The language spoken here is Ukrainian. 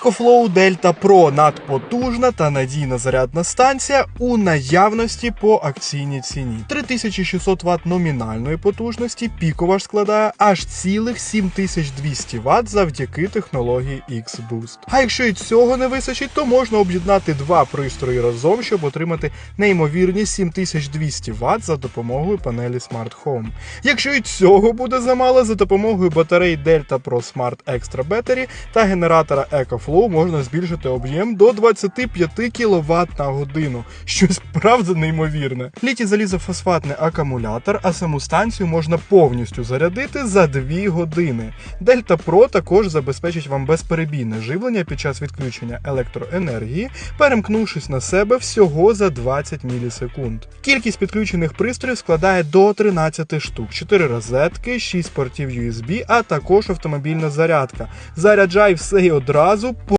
EcoFlow Delta Pro надпотужна та надійна зарядна станція у наявності по акційній ціні. 3600 Вт номінальної потужності, пікова ж складає аж цілих 7200 Вт завдяки технології X-Boost. А якщо і цього не вистачить, то можна об'єднати два пристрої разом, щоб отримати неймовірні 7200 Вт за допомогою панелі Smart Home. Якщо і цього буде замало, за допомогою батарей Delta Pro Smart Extra Battery та генератора EcoFlow можна збільшити об'єм до 25 кВт на годину. Щось правда неймовірне. Літій залізофосфатний акумулятор, а саму станцію можна повністю зарядити за 2 години. Delta Pro також забезпечить вам безперебійне живлення під час відключення електроенергії, перемкнувшись на себе всього за 20 мілісекунд. Кількість підключених пристроїв складає до 13 штук, 4 розетки, 6 портів USB, а також автомобільна зарядка. Заряджай все і одразу,